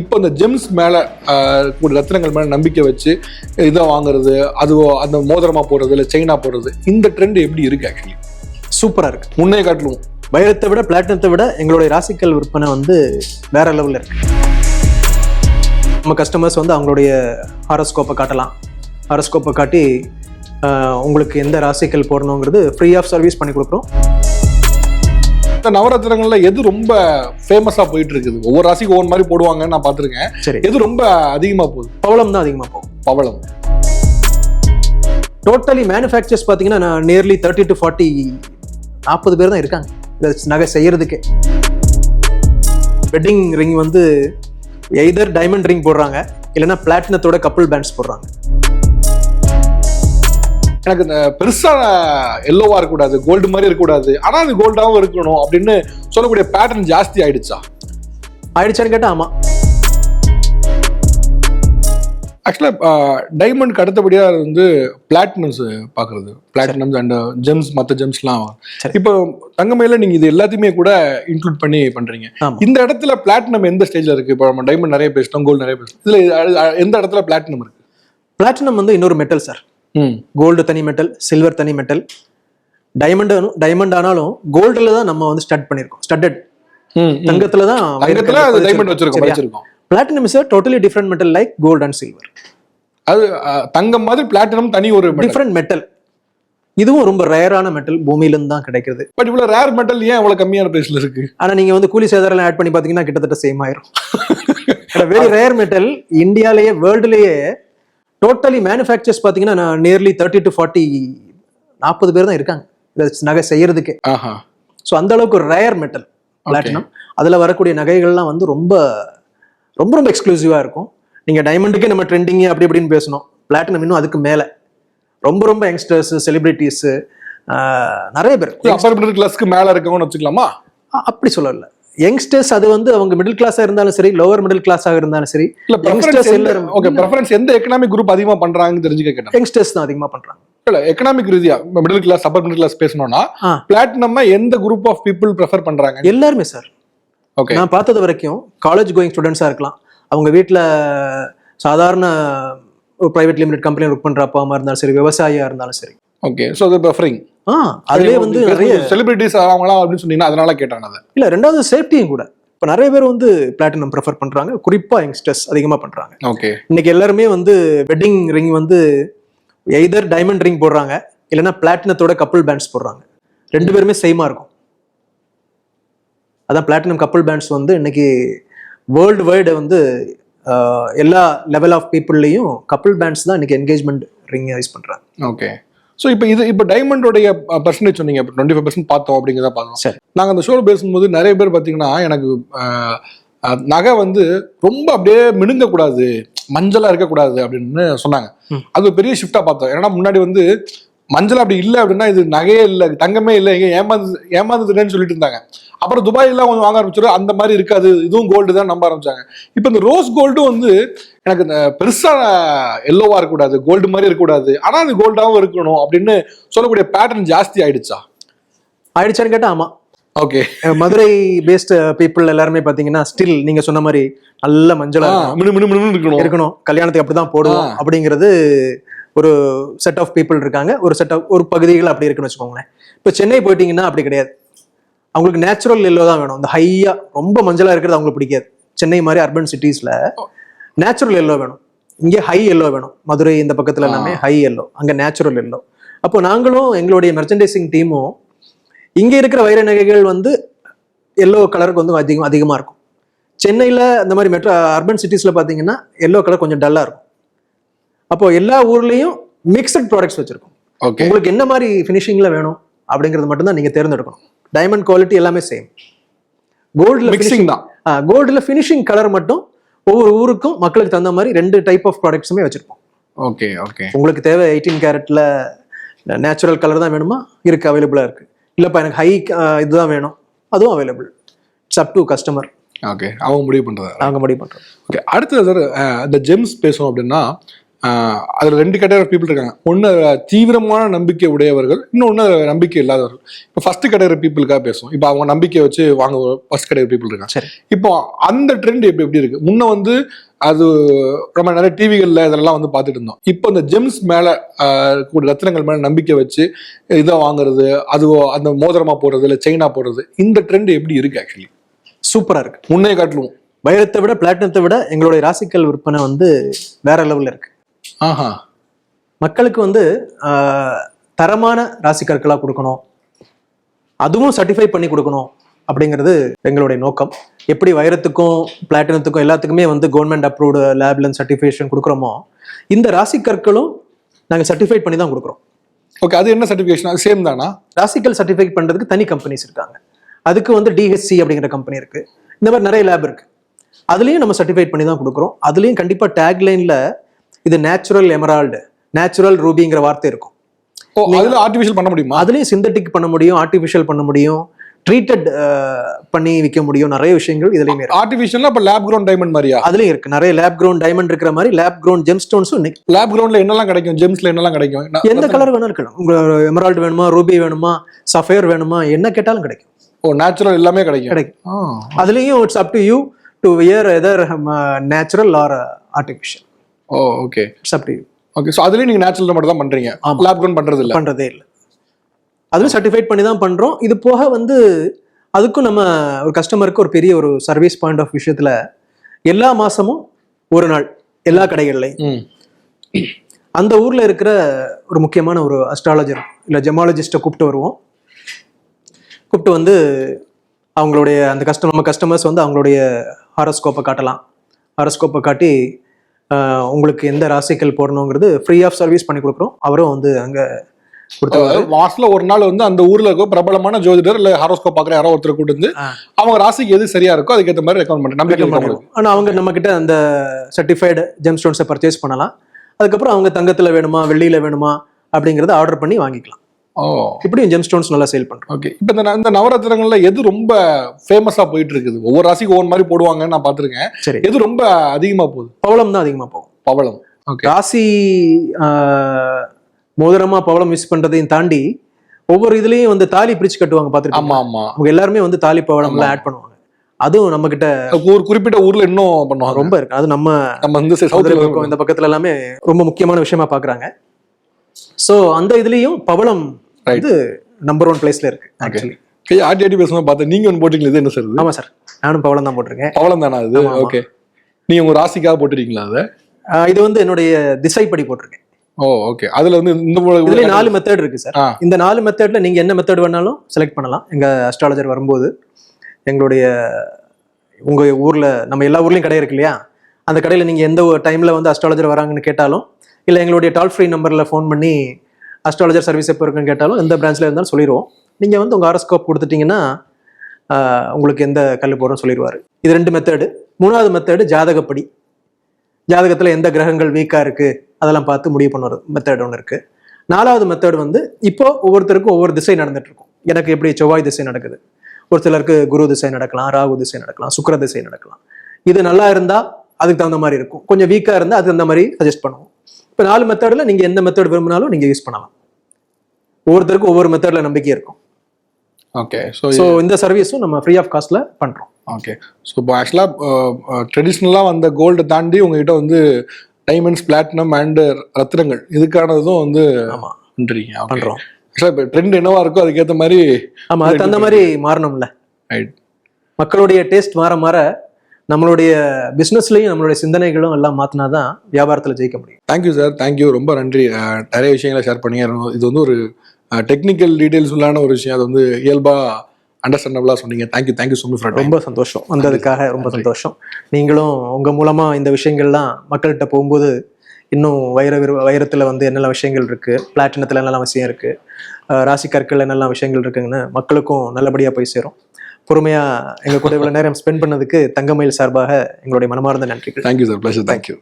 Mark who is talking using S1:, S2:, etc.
S1: இப்போ இந்த ஜெம்ஸ் மேலே கூட ஒரு ரத்தினங்கள் நம்பிக்கை வச்சு இதை வாங்குறது அது அந்த மோதிரமாக போடுறது இல்லை செயினா போடுறது இந்த ட்ரெண்ட் எப்படி இருக்கு ஆக்சுவலி
S2: சூப்பராக இருக்கு.
S1: முன்னே காட்டிலும்
S2: வைரத்தை விட பிளாட்டினத்தை விட எங்களுடைய ராசிக்கல் விற்பனை வந்து வேற லெவலில் இருக்கு. நம்ம கஸ்டமர்ஸ் வந்து அவங்களுடைய ஹாரஸ்கோப்பை காட்டலாம். ஹாரஸ்கோப்பை காட்டி உங்களுக்கு எந்த ராசிக்கல் போடணுங்கிறது ஃப்ரீ ஆஃப் சர்வீஸ் பண்ணி கொடுக்குறோம்.
S1: இந்த நவரத்தினங்கள்ல எது ரொம்ப ஃபேமஸா போயிட்டு இருக்குது ஒவ்வொரு ராசிக்கு ஒவ்வொரு மாதிரி போடுவாங்கன்னு நான் பார்த்திருக்கேன்.
S2: சரி.
S1: எது ரொம்ப அதிகமா போகுது?
S2: பவளம் தான் அதிகமாக போகும்.
S1: பவளம்.
S2: டோட்டலி மேனுஃபேக்சர்ஸ் பார்த்தீங்கன்னா நான் நியர்லி தேர்ட்டி டு ஃபார்ட்டி நாற்பது பேர் தான் இருக்காங்க. இந்த நகை செய்யறதுக்கே. வெட்டிங் ரிங் வந்து எய்தர் டைமண்ட் ரிங் போடுறாங்க இல்லைன்னா பிளாட்டினத்தோட கப்புள் பேண்ட்ஸ் போடுறாங்க.
S1: எனக்கு இந்த பெருசா எல்லோவா இருக்கக்கூடாது கோல்டு மாதிரி இருக்கக்கூடாது. ஆனா அது கோல்டாவும் இருக்கணும் அப்படின்னு சொல்லக்கூடிய பேட்டர்ன் ஜாஸ்தி ஆயிடுச்சா?
S2: ஆயிடுச்சான்னு கேட்டால் ஆமாம்
S1: ஆக்சுவலா டைமண்ட்க்கு அடுத்தபடியா அது வந்து பிளாட்டினம்ஸ் பாக்குறது பிளாட்டினம்ஸ் அண்ட் ஜெம்ஸ் மற்ற ஜெம்ஸ்லாம். இப்போ தங்கமையில நீங்க இது எல்லாத்தையுமே கூட இன்க்ளூட் பண்ணி பண்றீங்க.
S2: ஆமா.
S1: இந்த இடத்துல பிளாட்டினம் எந்த ஸ்டேஜ்ல இருக்கு? இப்போ நம்ம டைமண்ட் நிறைய பேசிட்டோம் கோல்டு நிறைய பேசிட்டோம். இதுல எந்த இடத்துல பிளாட்டினம் இருக்கு?
S2: பிளாட்டினம் வந்து இன்னொரு மெட்டல் சார் கோல்டு தனி மெட்டல் சில்வர் தனி மெட்டல் டைமண்ட் டைமண்ட் ஆனாலும் கோல்டில் தான் நம்ம வந்து ஸ்டட் பண்ணியிருக்கோம். ஸ்டட்டட். தங்கத்துல தான்
S1: தங்கத்துல அது டைமண்ட் வச்சிருக்கோம் வச்சிருக்கோம்
S2: platinum is totally different metal like gold and silver
S1: அது தங்கம் மாதிரி பிளாட்டினம் தனி ஒரு
S2: டிஃப்ரெண்ட் மெட்டல் இதுவும் ரொம்ப ரேரான மெட்டல் பூமியிலிருந்து தான் கிடைக்கிறது
S1: பட் இவ்வளவு ரேர் மெட்டல் ஏன் அவ்வளவு கம்மியான பிரைஸ்ல இருக்கு?
S2: ஆனா நீங்க வந்து கூலி சேதாரம் ஆட் பண்ணி பாத்தீங்கன்னா கிட்டத்தட்ட சேம் ஆயிரும். வெரி ரேர் மெட்டல் இந்தியாலேயே வேர்ல்டுலேயே டோட்டலி மேனுஃபேக்சர்ஸ் பாத்தீங்கன்னா நியர்லி தேர்ட்டி டு ஃபார்ட்டி நாற்பது பேர் தான் இருக்காங்க. இந்த நகை செய்யறதுக்கே. ஸோ அந்த அளவுக்கு ரேர் மெட்டல் பிளாட்டினம் அதுல வரக்கூடிய நகைகள்லாம் வந்து ரொம்ப ரொம்ப ரொம்ப எக்ஸ்க்ளூசிவா இருக்கும். நீங்க டைமண்டுக்கே நம்ம ட்ரெண்டிங் அப்படி இப்படின்னு பேசணும். பிளாட்டினம் இன்னும் அதுக்கு மேல. ரொம்ப ரொம்ப யங்ஸ்டர்ஸ் செலிபிரிட்டிஸ் நிறைய பேர்.
S1: அப்பர் மிடில் கிளாஸ்க்கு மேல இருக்கவங்கன்னு வச்சுக்கலாமா?
S2: அப்படி சொல்லல. யங்ஸ்டர்ஸ் அது வந்து அவங்க மிடில் கிளாஸா இருந்தாலும் சரி லோவர் மிடில் கிளாஸாக இருந்தாலும் சரி
S1: இல்ல
S2: யங்ஸ்டர்ஸ்
S1: ஓகே preference எந்த எக்கனாமிக் குரூப் அதிகமா பண்றாங்கன்னு தெரிஞ்சுக்க கேட்டேன்.
S2: யங்ஸ்டர்ஸ் தான் அதிகமா பண்றாங்க.
S1: இல்ல எக்கனாமிக் ரீதியா middle class upper middle class பேசணும்னா. பிளாட்டினம் எந்த குரூப் ஆஃப் பீப்புள் ப்ரெஃபர் பண்றாங்க?
S2: எல்லாருமே சார்
S1: ஓகே
S2: நான் பார்த்தது வரைக்கும் காலேஜ் கோயிங் ஸ்டூடெண்ட்ஸாக இருக்கலாம். அவங்க வீட்டில் சாதாரண ஒரு ப்ரைவேட் லிமிடெட் கம்பெனி ஒர்க் பண்ற அப்பா அம்மா இருந்தாலும் சரி விவசாயியா இருந்தாலும் சரி.
S1: ஓகே ஸோ அது ப்ரெஃபரிங்
S2: அதுலேயே வந்து நிறைய
S1: செலிபிரிட்டிஸ் அவங்களாம் அப்படின்னு சொன்னீங்கன்னா அதனால கேட்டாங்க அதை.
S2: இல்ல ரெண்டாவது சேஃப்டியும் கூட. இப்போ நிறைய பேர் வந்து பிளாட்டினம் ப்ரிஃபர் பண்றாங்க. குறிப்பா யங்ஸ்டர்ஸ் அதிகமா பண்றாங்க.
S1: ஓகே
S2: இன்னைக்கு எல்லாருமே வந்து வெட்டிங் ரிங் வந்து எய்தர் டைமண்ட் ரிங் போடுறாங்க இல்லைன்னா பிளாட்டினத்தோட கப்புள் பேண்ட்ஸ் போடுறாங்க. ரெண்டு பேருமே சேமா இருக்கும். அதான் பிளாட்டினம் கப்புள் பேண்ட்ஸ் வந்து இன்னைக்கு வேர்ல்டு வைடு வந்து எல்லா லெவல் ஆஃப் பீப்புள்லையும் கப்புள் பேண்ட்ஸ் தான் இன்னைக்கு என்கேஜ்மெண்ட் ரிங் யூஸ் பண்றாங்க.
S1: ஓகே ஸோ இப்போ இது இப்போ டைமண்டோடைய பர்சன்டேஜ் சொன்னீங்க இப்போ டுவெண்ட்டி ஃபைவ் பர்சன்ட் பார்த்தோம் அப்படிங்கிறத பார்த்தோம்
S2: சரி.
S1: நாங்கள் அந்த ஷோவில் பேசும்போது நிறைய பேர் பார்த்தீங்கன்னா எனக்கு நகை வந்து ரொம்ப அப்படியே மினுங்கக்கூடாது மஞ்சளாக இருக்கக்கூடாது அப்படின்னு சொன்னாங்க. அது பெரிய ஷிஃப்டாக பார்த்தோம் ஏன்னா முன்னாடி வந்து மஞ்சள் அப்படி இல்லை அப்படின்னா இது நகையே இல்லை தங்கமே இல்லை. எங்க ஏமாந்து ஏமாந்துதுன்னு சொல்லிட்டு இருந்தாங்க. அப்புறம் துபாயிலாம் கொஞ்சம் வாங்க ஆரம்பிச்சிடும் அந்த மாதிரி இருக்காது. இதுவும் கோல்டு தான் நம்ப ஆரம்பிச்சாங்க. இப்போ இந்த ரோஸ் கோல்டும் வந்து எனக்கு இந்த பெருசா எல்லோவா இருக்கக்கூடாது கோல்டு மாதிரி இருக்கக்கூடாது. ஆனா அது கோல்டாவும் இருக்கணும் அப்படின்னு சொல்லக்கூடிய பேட்டர்ன் ஜாஸ்தி ஆயிடுச்சா?
S2: ஆயிடுச்சான்னு கேட்டா ஆமா.
S1: ஓகே
S2: மதுரை பேஸ்ட் பீப்புள் எல்லாருமே பாத்தீங்கன்னா ஸ்டில் நீங்க சொன்ன மாதிரி நல்ல மஞ்சளா இருக்கணும்.
S1: மினு மினு மினு இருக்கணும்.
S2: இருக்கணும். கல்யாணத்துக்கு அப்படிதான் போடுவோம். அப்படிங்கிறது ஒரு செட் ஆஃப் பீப்புள் இருக்காங்க. ஒரு செட் ஆஃப் ஒரு பகுதிகள் அப்படி இருக்குன்னு வச்சுக்கோங்களேன். இப்போ சென்னை போயிட்டீங்கன்னா அப்படி கிடையாது. அவங்களுக்கு நேச்சுரல் எல்லோ தான் வேணும். இந்த ஹையா ரொம்ப மஞ்சளா இருக்கிறது அவங்களுக்கு பிடிக்காது. சென்னை மாதிரி அர்பன் சிட்டிஸ்ல நேச்சுரல் எல்லோ வேணும். இங்கே ஹை எல்லோ வேணும். மதுரை இந்த பக்கத்துல எல்லாமே ஹை எல்லோ அங்க நேச்சுரல் எல்லோ அப்போ நாங்களும் எங்களுடைய மெர்ச்சன்டைசிங் டீமும் இங்க இருக்கிற வைர நகைகள் வந்து எல்லோ கலருக்கு வந்து அதிகம் அதிகமா இருக்கும். சென்னையில் இந்த மாதிரி மெட்ரோ அர்பன் சிட்டிஸில் பார்த்தீங்கன்னா எல்லோ கலர் கொஞ்சம் டல்லாக இருக்கும். அப்போ எல்லா ஊர்லேயும் மிக்சட் ப்ராடக்ட்ஸ் வச்சுருக்கோம்.
S1: ஓகே
S2: உங்களுக்கு என்ன மாதிரி ஃபினிஷிங்கில் வேணும் அப்படிங்கிறது மட்டும்தான் நீங்கள் தேர்ந்தெடுக்கணும். டைமண்ட் குவாலிட்டி எல்லாமே சேம் கோல்டில்
S1: மிக்சிங் தான்.
S2: கோல்டில் ஃபினிஷிங் கலர் மட்டும் ஒவ்வொரு ஊருக்கும் மக்களுக்கு தகுந்த மாதிரி ரெண்டு டைப் ஆஃப் ப்ராடக்ட்ஸுமே வச்சுருப்போம்.
S1: ஓகே ஓகே
S2: உங்களுக்கு தேவை எயிட்டீன் கேரட்டில் நேச்சுரல் கலர் தான் வேணுமா? இருக்கு அவைலபிளாக இருக்கு. இல்லைப்பா எனக்கு ஹை இதுதான் வேணும். அதுவும் available it's up to customer
S1: okay அவங்க முடிவு பண்றது?
S2: நாங்கள் முடிவு பண்ணுறோம்
S1: ஓகே அடுத்தது சார் இந்த ஜெம்ஸ் பேசணும் அப்படின்னா அதுல ரெண்டு கேட்டகரி பீப்புள் இருக்காங்க. ஒன்னு தீவிரமான நம்பிக்கை உடையவர்கள் இன்னொன்னு நம்பிக்கை இல்லாதவர்கள். இப்போ ஃபர்ஸ்ட் கேட்டகரி பீப்புளுக்காக பேசுவோம். இப்போ அவங்க நம்பிக்கை வச்சு வாங்க ஃபர்ஸ்ட் கேட்டகரி பீப்புள் இருக்காங்க.
S2: சரி.
S1: இப்போ அந்த ட்ரெண்ட் இப்போ எப்படி இருக்கு? முன்ன வந்து அது நம்ம நிறைய டிவிகள்ல இதெல்லாம் வந்து பார்த்துட்டு இருந்தோம். இப்போ இந்த ஜெம்ஸ் மேல கூட ரத்தினங்கள் மேல நம்பிக்கை வச்சு இதை வாங்குறது அது அந்த மோதிரமா போடுறது இல்லை செயினா போடுறது இந்த ட்ரெண்ட் எப்படி இருக்கு ஆக்சுவலி
S2: சூப்பரா இருக்கு.
S1: முன்னே காட்டிலும்.
S2: வைரத்தை விட பிளாட்டினத்தை விட எங்களுடைய ராசிக்கல் விற்பனை வந்து வேற லெவல்ல இருக்கு.
S1: ஆஹா
S2: மக்களுக்கு வந்து தரமான ராசிக்கற்களாக கொடுக்கணும். அதுவும் சர்டிஃபை பண்ணி கொடுக்கணும் அப்படிங்கிறது எங்களுடைய நோக்கம். எப்படி வைரத்துக்கும் பிளாட்டினத்துக்கும் எல்லாத்துக்குமே வந்து கவர்மெண்ட் அப்ரூவ்டு லேப்ல சர்டிஃபிகேஷன் கொடுக்குறோமோ இந்த ராசிக்கற்களும் நாங்கள் சர்டிஃபைட் பண்ணி தான் கொடுக்குறோம்.
S1: ஓகே அது என்ன சர்டிஃபிகேஷன் அது சேம் தானா?
S2: ராசிக்கல் சர்டிஃபைட் பண்ணுறதுக்கு தனி கம்பெனிஸ் இருக்காங்க. அதுக்கு வந்து டிஹெச்சி அப்படிங்கிற கம்பெனி இருக்கு. இந்த மாதிரி நிறைய லேப் இருக்கு. அதுலேயும் நம்ம சர்டிஃபைட் பண்ணி தான் கொடுக்குறோம். அதுலேயும் கண்டிப்பாக டேக்லைனில் இது நேச்சுரல் எமரால்டு நேச்சுரல் ரூபிங்கிற வார்த்தை இருக்கும்.
S1: ஓ அதுல ஆர்டிஃபிஷியல் பண்ண முடியுமா?
S2: அதுலேயும் சிந்தட்டிக் பண்ண முடியும் ஆர்டிஃபிஷியல் பண்ண முடியும் ட்ரீட்டட் பண்ணி விற்க முடியும் நிறைய விஷயங்கள் இதுலயுமே
S1: ஆர்டிஃபிஷியல்னா அப்ப லேப் கிரவுண்ட் டைமண்ட் மாதிரியா?
S2: அதுலயும் இருக்கு. நிறைய லேப் கிரவுண்ட் டைமண்ட் இருக்கிற மாதிரி லேப் கிரவுண்ட் ஜெம் ஸ்டோன்ஸும்
S1: லேப் கிரவுண்ட்ல என்னெல்லாம் கிடைக்கும்? ஜெம்ஸ்ல என்னெல்லாம் கிடைக்கும்?
S2: எந்த கலர் வேணாலும் இருக்கலாம். உங்க எமரால்டு வேணுமா ரூபி வேணுமா சஃபயர் வேணுமா என்ன கேட்டாலும் கிடைக்கும்.
S1: ஓ நேச்சுரல் எல்லாமே கிடைக்கும்.
S2: கிடைக்கும். அதுலயும் it's up to you to wear either natural or artificial
S1: oh okay
S2: it's up
S1: okay so அதுலயும் நீங்க நேச்சுரல் மட்டும் தான் பண்றீங்க?
S2: ஆமா.
S1: லேப் கிரவுண்ட் பண்றது இல்ல?
S2: பண்றதே இல்லை. அதுவும் சர்டிஃபைட் பண்ணி தான் பண்றோம். இது போக வந்து அதுக்கும் நம்ம ஒரு கஸ்டமருக்கு ஒரு பெரிய ஒரு சர்வீஸ் பாயிண்ட் ஆஃப் விஷயத்துல எல்லா மாசமும் ஒரு நாள் எல்லா கடைகள்லையும். அந்த ஊர்ல இருக்கிற ஒரு முக்கியமான ஒரு அஸ்ட்ராலஜர் இல்ல ஜெமாலஜிஸ்ட்டை கூப்பிட்டு வருவோம். கூப்பிட்டு வந்து அவங்களுடைய அந்த கஸ்டம் நம்ம கஸ்டமர்ஸ் வந்து அவங்களுடைய ஹாரோஸ்கோப்பை காட்டலாம். ஹாரோஸ்கோப்பை காட்டி உங்களுக்கு எந்த ராசிக்கல் போடணுங்கிறது ஃப்ரீ ஆஃப் சர்வீஸ் பண்ணி கொடுக்குறோம். அவரும் வந்து அங்க
S1: மாசத்துல ஒரு நாள் வந்து அந்த ஊர்ல இருக்க பிரபலமான ஜோதிடர் இல்ல ஹாரோஸ்கோப் பாக்குற யாரோ ஒருத்தர் கூட்டு வந்து. அவங்க ராசிக்கு எது சரியா இருக்கோ அதுக்கேற்ற மாதிரி ரெக்கமெண்ட் பண்ணி. நம்பிக்கை அவங்களுக்கு.
S2: ஆனா அவங்க நம்ம கிட்ட அந்த சர்டிஃபைடு ஜெம் ஸ்டோன்ஸை பர்ச்சேஸ் பண்ணலாம். அதுக்கப்புறம் அவங்க தங்கத்துல வேணுமா வெள்ளியில வேணுமா அப்படிங்கறத ஆர்டர் பண்ணி வாங்கிக்கலாம். இப்படியும் ஜெம் ஸ்டோன்ஸ் நல்லா சேல் பண்றோம்.
S1: ஓகே இப்போ இந்த இந்த எது ரொம்ப ஃபேமஸா போயிட்டு இருக்குது ஒவ்வொரு ராசிக்கு ஒவ்வொரு மாதிரி போடுவாங்கன்னு நான் பார்த்திருக்கேன்.
S2: சரி.
S1: எது ரொம்ப அதிகமா போகுது?
S2: பவளம் தான் அதிகமா போகும்.
S1: பவளம்.
S2: ராசி மோதிரமா பவளம் மிஸ் பண்றதையும் தாண்டி ஒவ்வொரு இதுலயும் வந்து தாலி பிரிச்சு கட்டுவாங்க
S1: ஆமா
S2: பாத்துருக்கோம்
S1: ஆமா.
S2: அவங்க எல்லாருமே வந்து தாலி பவளம்லாம் ஆட் பண்ணுவாங்க. அதுவும் நம்ம கிட்ட
S1: ஒரு குறிப்பிட்ட ஊர்ல இன்னும் பண்ணுவாங்க.
S2: ரொம்ப இருக்கு. அது நம்ம
S1: நம்ம
S2: பக்கம் இந்த பக்கத்துல எல்லாமே ரொம்ப முக்கியமான விஷயமா பாக்குறாங்க சோ அந்த இதுலயும் பவளம். வந்து நம்பர் ஒன் பிளேஸ்ல இருக்கு ஆக்சுவலி
S1: கை ஆட்டி ஆட்டி பேசும்போது பார்த்தேன் நீங்க ஒன்று போட்டீங்களா இது என்ன சார்
S2: ஆமா சார். நானும் பவளம் தான் போட்டிருக்கேன்.
S1: பவளம் தானா அது. ஓகே நீங்க உங்க ராசிக்காக போட்டுருக்கீங்களா அதை?
S2: இது வந்து என்னுடைய திசைப்படி போட்டிருக்கேன்.
S1: ஓ ஓகே அதுல வந்து இந்த
S2: இதுல நாலு மெத்தட் இருக்கு சார். இந்த நாலு மெத்தட்ல நீங்க என்ன மெத்தட் வேணாலும் செலக்ட் பண்ணலாம். எங்க அஸ்ட்ராலஜர் வரும்போது எங்களுடைய உங்க ஊர்ல நம்ம எல்லா ஊர்லயும் கடை இருக்கு இல்லையா? அந்த கடையில நீங்க எந்த டைம்ல வந்து அஸ்ட்ராலஜர் வராங்கன்னு கேட்டாலும் இல்ல எங்களுடைய டால் ஃப்ரீ நம்பர்ல ஃபோன் பண்ணி அஸ்ட்ராலஜர் சர்வீஸ் எப்போ இருக்குன்னு கேட்டாலும் எந்த பிரான்ச்ல இருந்தாலும் சொல்லிடுவோம் நீங்கள் வந்து உங்கள் ஆரோஸ்கோப் கொடுத்துட்டீங்கன்னா உங்களுக்கு எந்த கல் போடுறோம் சொல்லிடுவார் இது ரெண்டு மெத்தடு மூணாவது மெத்தடு ஜாதகப்படி. ஜாதகத்தில் எந்த கிரகங்கள் வீக்காக இருக்குது அதெல்லாம் பார்த்து முடிவு பண்ணுற மெத்தட் ஒன்று இருக்குது நாலாவது மெத்தட் வந்து இப்போ ஒவ்வொருத்தருக்கும் ஒவ்வொரு திசை நடந்துட்டுருக்கும் எனக்கு எப்படி செவ்வாய் திசை நடக்குது? ஒரு சிலருக்கு குரு திசை நடக்கலாம் ராகு திசை நடக்கலாம் சுக்கிர திசை நடக்கலாம். இது நல்லா இருந்தால் அதுக்கு தகுந்த மாதிரி இருக்கும். கொஞ்சம் வீக்காக இருந்தால் அதுக்கு தகுந்த மாதிரி சஜஸ்ட் பண்ணுவோம். இப்போ நாலு மெத்தட்ல நீங்க எந்த மெத்தட் விரும்பினாலும் நீங்க யூஸ் பண்ணலாம். ஒவ்வொருத்தருக்கும் ஒவ்வொரு மெத்தட்ல நம்பிக்கை இருக்கும்.
S1: ஓகே ஸோ
S2: ஸோ இந்த சர்வீஸும் நம்ம ஃப்ரீ ஆஃப் காஸ்ட்ல பண்றோம்.
S1: ஓகே ஸோ இப்போ ஆக்சுவலாக ட்ரெடிஷ்னலாக வந்த கோல்டை தாண்டி உங்ககிட்ட வந்து டைமண்ட்ஸ் பிளாட்டினம் அண்ட் ரத்தினங்கள் இதுக்கானதும் வந்து
S2: ஆமா.
S1: பண்றீங்க. ஓகே
S2: பண்றோம்.
S1: ஆக்சுவலாக இப்போ ட்ரெண்ட் என்னவா இருக்கோ அதுக்கேற்ற மாதிரி
S2: ஆமா அதுக்கு தகுந்த மாதிரி மாறணும்ல.
S1: ரைட்
S2: மக்களுடைய டேஸ்ட் மாற மாற நம்மளுடைய பிஸ்னஸ்லையும் நம்மளுடைய சிந்தனைகளும் எல்லாம் மாத்தினாதான் வியாபாரத்துல ஜெயிக்க முடியும்.
S1: தேங்க்யூ சார் தேங்க்யூ ரொம்ப நன்றி. நிறைய விஷயங்களை ஷேர் பண்ணீங்க. இது வந்து ஒரு டெக்னிக்கல் டீடைல்ஸ் உள்ளான ஒரு விஷயம். அது வந்து இயல்பா அண்டர்ஸ்டாண்டபிளாக சொன்னீங்க. தேங்க்யூ தேங்க்யூ ஸோ மச்
S2: ரொம்ப சந்தோஷம். வந்ததுக்காக ரொம்ப சந்தோஷம். நீங்களும் உங்க மூலமா இந்த விஷயங்கள்லாம் மக்கள்கிட்ட போகும்போது இன்னும் வைர விரு- வைரத்துல வந்து என்னெல்லாம் விஷயங்கள் இருக்கு? பிளாட்டினத்துல என்னெல்லாம் விஷயம் இருக்கு? அஹ் ராசி கற்கள் என்னெல்லாம் விஷயங்கள் இருக்குங்கன்னு மக்களுக்கும் நல்லபடியா போய் சேரும். பொறுமையாக எங்கள் கூட இவ்வளோ நேரம் ஸ்பெண்ட் பண்ணதுக்கு தங்கமயில் சார்பாக எங்களுடைய மனமார்ந்த நன்றிகள்.
S1: Thank you sir pleasure thank you